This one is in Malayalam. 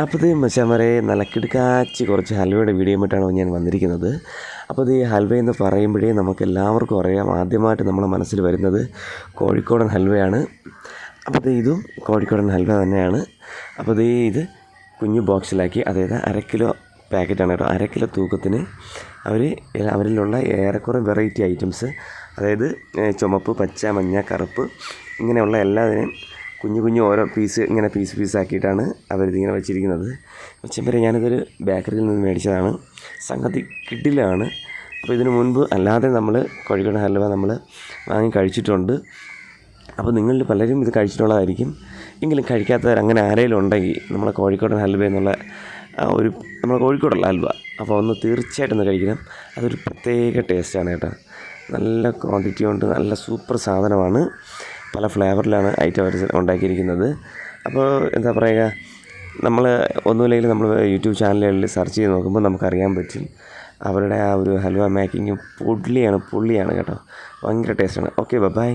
അപ്പോൾ ഇത് മച്ചാമരെ നല്ല കിടുക്കാച്ചി കുറച്ച് ഹൽവയുടെ വീഡിയോ ആയിട്ടാണ് ഞാൻ വന്നിരിക്കുന്നത്. അപ്പോൾ ഈ ഹൽവ എന്ന് പറയുമ്പോഴേ നമുക്ക് എല്ലാവർക്കും അറിയാം ആദ്യമായിട്ട് നമ്മുടെ മനസ്സിൽ വരുന്നത് കോഴിക്കോടൻ ഹൽവയാണ്. അപ്പോൾ ഇത് കോഴിക്കോടൻ ഹൽവ തന്നെയാണ്. അപ്പോൾ ഇത് ഇത് കുഞ്ഞു ബോക്സിലാക്കി അതായത് അര കിലോ പാക്കറ്റാണ് കേട്ടോ. അര കിലോ തൂക്കത്തിന് അവർ അവരിലുള്ള ഏറെക്കുറെ വെറൈറ്റി ഐറ്റംസ് അതായത് ചുമപ്പ് പച്ച മഞ്ഞ കറുപ്പ് ഇങ്ങനെയുള്ള എല്ലാതിനെയും കുഞ്ഞു കുഞ്ഞു ഓരോ പീസ് ഇങ്ങനെ പീസ് പീസ് ആക്കിയിട്ടാണ് അവരിതിങ്ങനെ വെച്ചിരിക്കുന്നത്. ചെമ്പരെ ഞാനിതൊരു ബേക്കറിയിൽ നിന്ന് മേടിച്ചതാണ്. സംഗതി കിഡിലാണ് അപ്പോൾ ഇതിനു മുൻപ് അല്ലാതെ നമ്മൾ കോഴിക്കോട് ഹൽവ നമ്മൾ വാങ്ങി കഴിച്ചിട്ടുണ്ട്. അപ്പോൾ നിങ്ങളിൽ പലരും ഇത് കഴിച്ചിട്ടുള്ളതായിരിക്കും. എങ്കിലും കഴിക്കാത്തവർ അങ്ങനെ ആരെങ്കിലും ഉണ്ടെങ്കിൽ നമ്മളെ കോഴിക്കോടൻ ഹൽവ എന്നുള്ള ഒരു നമ്മളെ കോഴിക്കോടുള്ള ഹൽവ. അപ്പോൾ ഒന്ന് തീർച്ചയായിട്ടും ഒന്ന് കഴിക്കണം. അതൊരു പ്രത്യേക ടേസ്റ്റാണ് കേട്ടോ. നല്ല ക്വാണ്ടിറ്റി ഉണ്ട് നല്ല സൂപ്പർ സാധനമാണ്. പല ഫ്ലേവറിലാണ് ഐറ്റം അവർ ഉണ്ടാക്കിയിരിക്കുന്നത്. അപ്പോൾ എന്താ പറയുക നമ്മൾ ഒന്നുമില്ലെങ്കിൽ നമ്മൾ യൂട്യൂബ് ചാനലുകളിൽ സെർച്ച് ചെയ്ത് നോക്കുമ്പോൾ നമുക്കറിയാൻ പറ്റും. അവരുടെ ആ ഒരു ഹൽവ മേക്കിങ് പൊള്ളിയാണ് പൊള്ളിയാണ് കേട്ടോ. ഭയങ്കര ടേസ്റ്റാണ് ഓക്കെ ബൈ